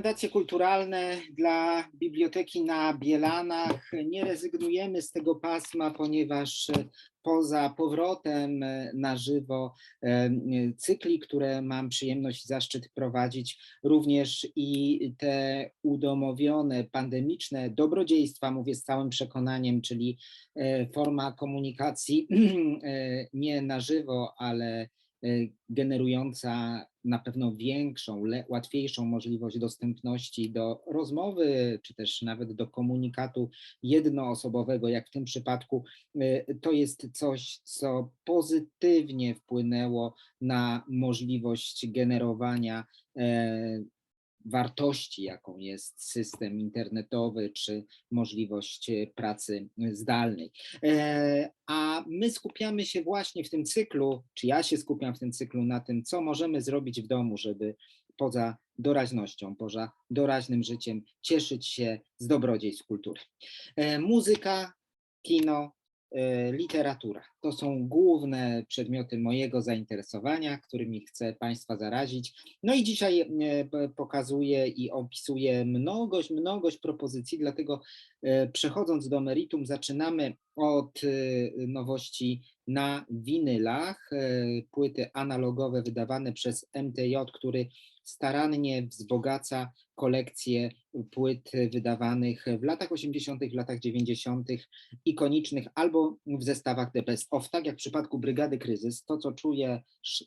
Rekomendacje kulturalne dla biblioteki na Bielanach. Nie rezygnujemy z tego pasma, ponieważ poza powrotem na żywo cykli, które mam przyjemność i zaszczyt prowadzić, również i te udomowione, pandemiczne dobrodziejstwa, mówię z całym przekonaniem, czyli e, forma komunikacji e, nie na żywo, ale generująca na pewno większą, łatwiejszą możliwość dostępności do rozmowy, czy też nawet do komunikatu jednoosobowego, jak w tym przypadku, y, to jest coś, co pozytywnie wpłynęło na możliwość generowania e, wartości, jaką jest system internetowy, czy możliwość e, pracy zdalnej. E, a my skupiamy się właśnie w tym cyklu, czy ja się skupiam w tym cyklu na tym, co możemy zrobić w domu, żeby poza doraźnością, poza doraźnym życiem cieszyć się z dobrodziejstw kultury. E, muzyka, kino, E, literatura. To są główne przedmioty mojego zainteresowania, którymi chcę Państwa zarazić. No i dzisiaj e, pokazuję i opisuję mnogość, mnogość propozycji, dlatego e, przechodząc do meritum, zaczynamy od nowości na winylach, płyty analogowe wydawane przez MTJ, który starannie wzbogaca kolekcję płyt wydawanych w latach 80., w latach 90., ikonicznych albo w zestawach The Best Of. Tak jak w przypadku Brygady Kryzys, to co czuje,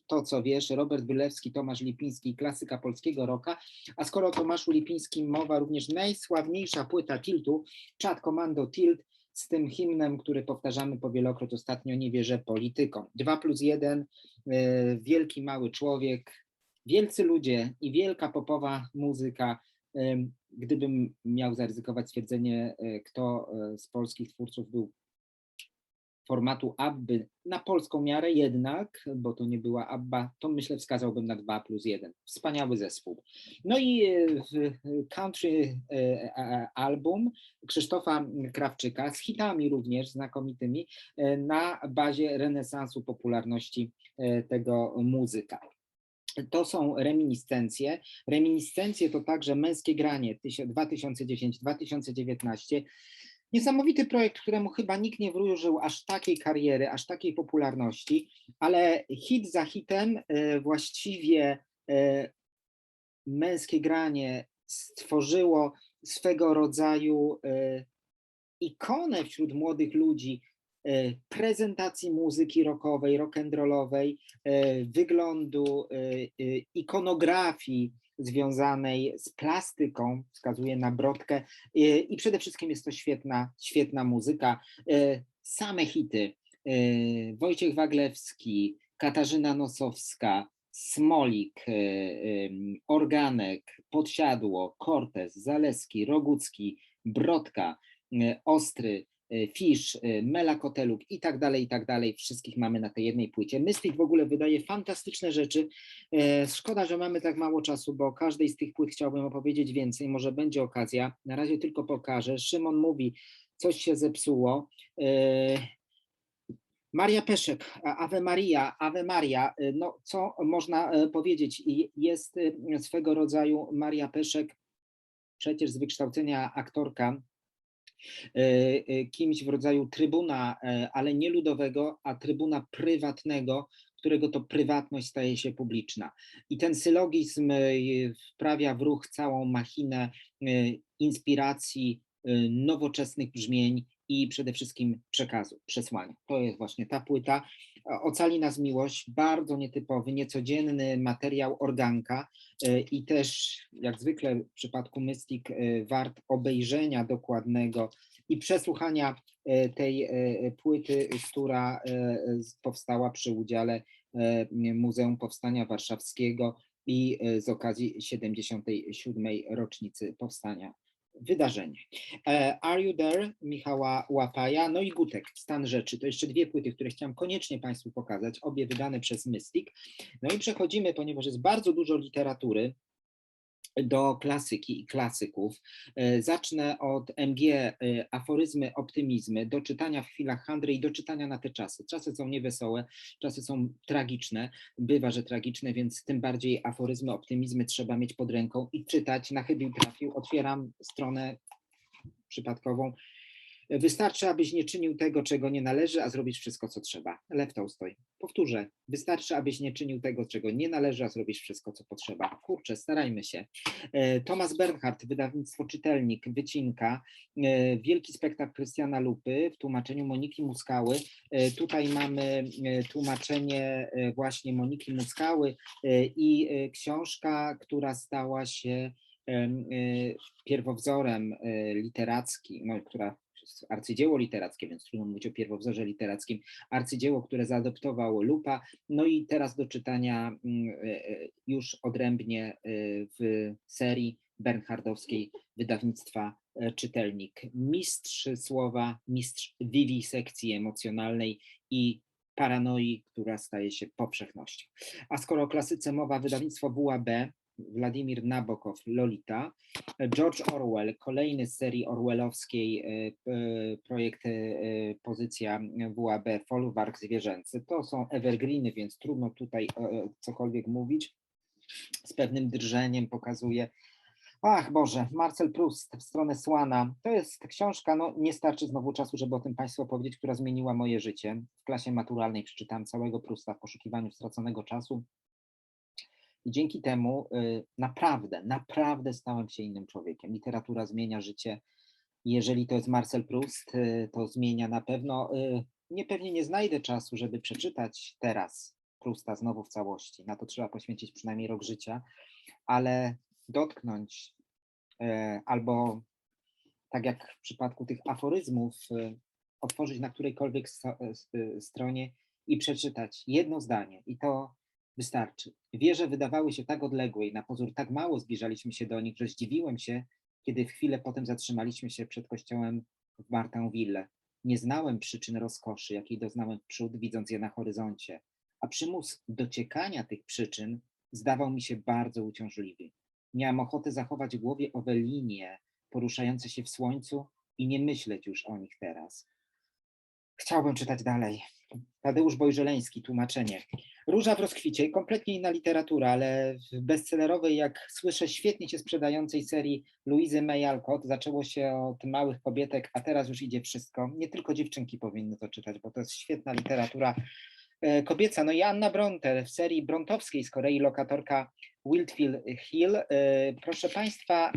to co wiesz, Robert Wylewski, Tomasz Lipiński, klasyka polskiego roka, a skoro o Tomaszu Lipińskim mowa, również najsławniejsza płyta Tiltu, Chat Commando Tilt, z tym hymnem, który powtarzamy powielokroć ostatnio, nie wierzę politykom. 2 plus 1, e, wielki mały człowiek, wielcy ludzie i wielka popowa muzyka. Gdybym miał zaryzykować stwierdzenie, e, kto e, z polskich twórców był formatu Abby na polską miarę jednak, bo to nie była Abba, to myślę wskazałbym na 2 plus 1. Wspaniały zespół. No i e, country album Krzysztofa Krawczyka z hitami również znakomitymi na bazie renesansu popularności tego muzyka to są reminiscencje. Reminiscencje to także męskie granie 2010-2019. Niesamowity projekt, któremu chyba nikt nie wróżył aż takiej kariery, aż takiej popularności, ale hit za hitem e, właściwie e, męskie granie stworzyło swego rodzaju e, ikonę wśród młodych ludzi, prezentacji muzyki rockowej, rock'n'rollowej, wyglądu, ikonografii związanej z plastyką, wskazuje na brodkę i przede wszystkim jest to świetna, świetna muzyka. Same hity. Wojciech Waglewski, Katarzyna Nosowska, Smolik, Organek, Podsiadło, Cortez, Zaleski, Rogucki, Brodka, Ostry, Fish, e, Mela Koteluk i tak dalej, i tak dalej. Wszystkich mamy na tej jednej płycie. Mystic w ogóle wydaje fantastyczne rzeczy. E, szkoda, że mamy tak mało czasu, bo każdej z tych płyt chciałbym opowiedzieć więcej. Może będzie okazja. Na razie tylko pokażę. Szymon mówi, coś się zepsuło. Maria Peszek, Ave Maria, Ave Maria, no co można powiedzieć? Jest swego rodzaju Maria Peszek, przecież z wykształcenia aktorka, E, e, kimś w rodzaju trybuna, e, ale nie ludowego, a trybuna prywatnego, którego to prywatność staje się publiczna. I ten sylogizm wprawia w ruch całą machinę inspiracji, nowoczesnych brzmień i przede wszystkim przekazu, przesłania. To jest właśnie ta płyta. Ocali nas miłość, bardzo nietypowy, niecodzienny materiał organka i też jak zwykle w przypadku Mystic wart obejrzenia dokładnego i przesłuchania e, tej e, płyty, która e, powstała przy udziale Muzeum Powstania Warszawskiego i z okazji 77. rocznicy powstania wydarzenie. Are You There Michała Łapaja, no i Gutek, Stan Rzeczy. To jeszcze dwie płyty, które chciałam koniecznie Państwu pokazać, obie wydane przez Mystic. No i przechodzimy, ponieważ jest bardzo dużo literatury, do klasyki i klasyków. E, Zacznę od MG, e, aforyzmy, optymizmy, do czytania w chwilach handry i do czytania na te czasy. Czasy są niewesołe, czasy są tragiczne, bywa, że tragiczne, więc tym bardziej aforyzmy, optymizmy trzeba mieć pod ręką i czytać. Na chybił trafił, otwieram stronę przypadkową. Wystarczy, abyś nie czynił tego, czego nie należy, a zrobić wszystko, co trzeba. Lew Tolstoj. Powtórzę. Wystarczy, abyś nie czynił tego, czego nie należy, a zrobić wszystko, co potrzeba. Kurczę, starajmy się. E, Thomas Bernhard, wydawnictwo Czytelnik, Wycinka. E, Wielki spektakl Krystiana Lupy w tłumaczeniu Moniki Muskały. E, Tutaj mamy tłumaczenie właśnie Moniki Muskały i książka, która stała się em, pierwowzorem literackim, no, która arcydzieło literackie, więc trudno mówić o pierwowzorze literackim, arcydzieło, które zaadoptował Lupa, no i teraz do czytania mm, e, e, już odrębnie e, w serii bernhardowskiej wydawnictwa Czytelnik. Mistrz słowa, mistrz wiwisekcji emocjonalnej i paranoi, która staje się powszechnością. A skoro o klasyce mowa, wydawnictwo WAB, Władimir Nabokow, Lolita, George Orwell, kolejny z serii orwellowskiej e, projekt e, pozycja WAB, Folwark zwierzęcy. To są evergreeny, więc trudno tutaj e, cokolwiek mówić. Z pewnym drżeniem pokazuje. Ach Boże, Marcel Proust w stronę Słana. To jest książka, no nie starczy znowu czasu, żeby o tym Państwu opowiedzieć, która zmieniła moje życie. W klasie maturalnej przeczytałem całego Prusta w poszukiwaniu straconego czasu. I dzięki temu y, naprawdę, naprawdę stałem się innym człowiekiem. Literatura zmienia życie. Jeżeli to jest Marcel Proust, y, to zmienia na pewno. y, Nie pewnie nie znajdę czasu, żeby przeczytać teraz Prusta znowu w całości. Na to trzeba poświęcić przynajmniej rok życia, ale dotknąć albo tak jak w przypadku tych aforyzmów, otworzyć na którejkolwiek stronie i przeczytać jedno zdanie. I to wystarczy. Wieże wydawały się tak odległe i na pozór tak mało zbliżaliśmy się do nich, że zdziwiłem się, kiedy chwilę potem zatrzymaliśmy się przed kościołem w Martinville. Nie znałem przyczyn rozkoszy, jakiej doznałem wprzód, widząc je na horyzoncie, a przymus dociekania tych przyczyn zdawał mi się bardzo uciążliwy. Miałem ochotę zachować w głowie owe linie poruszające się w słońcu i nie myśleć już o nich teraz. Chciałbym czytać dalej. Tadeusz Bojżeleński, tłumaczenie. Róża w rozkwicie, kompletnie inna literatura, ale w bestsellerowej, jak słyszę, świetnie się sprzedającej serii Louisy May Alcott zaczęło się od małych kobietek, a teraz już idzie wszystko. Nie tylko dziewczynki powinny to czytać, bo to jest świetna literatura e, kobieca. No i Anna Bronte w serii brontowskiej z Korei, lokatorka Wildfield Hill. E, Proszę Państwa, e,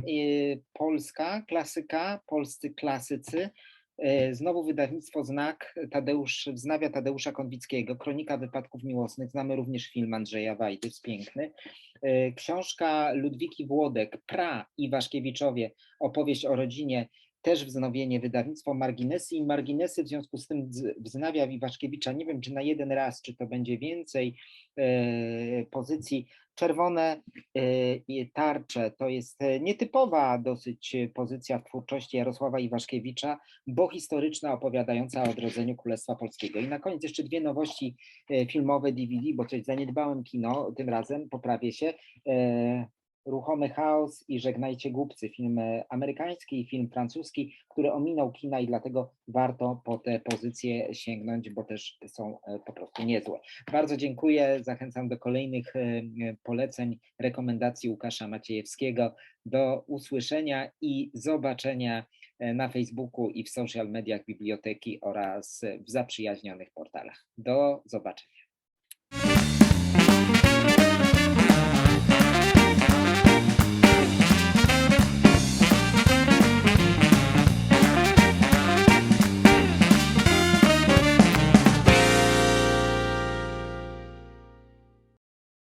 Polska, klasyka, polscy klasycy. E, Znowu wydawnictwo Znak, Tadeusz, wznawia Tadeusza Konwickiego, Kronika Wypadków Miłosnych, znamy również film Andrzeja Wajdy, jest piękny. E, Książka Ludwiki Włodek, Pra i Waszkiewiczowie, opowieść o rodzinie, też wznowienie wydawnictwo Marginesy i Marginesy w związku z tym wz- wznawia Iwaszkiewicza, nie wiem czy na jeden raz, czy to będzie więcej e, pozycji. Czerwone e, tarcze to jest e, nietypowa dosyć pozycja w twórczości Jarosława Iwaszkiewicza, bo historyczna, opowiadająca o odrodzeniu Królestwa Polskiego. I na koniec jeszcze dwie nowości filmowe DVD, bo coś zaniedbałem kino, tym razem poprawię się. Ruchomy chaos i Żegnajcie głupcy, film e, amerykański i film francuski, który ominął kina i dlatego warto po te pozycje sięgnąć, bo też są e, po prostu niezłe. Bardzo dziękuję, zachęcam do kolejnych e, poleceń, rekomendacji Łukasza Maciejewskiego. Do usłyszenia i zobaczenia na Facebooku i w social mediach biblioteki oraz w zaprzyjaźnionych portalach. Do zobaczenia.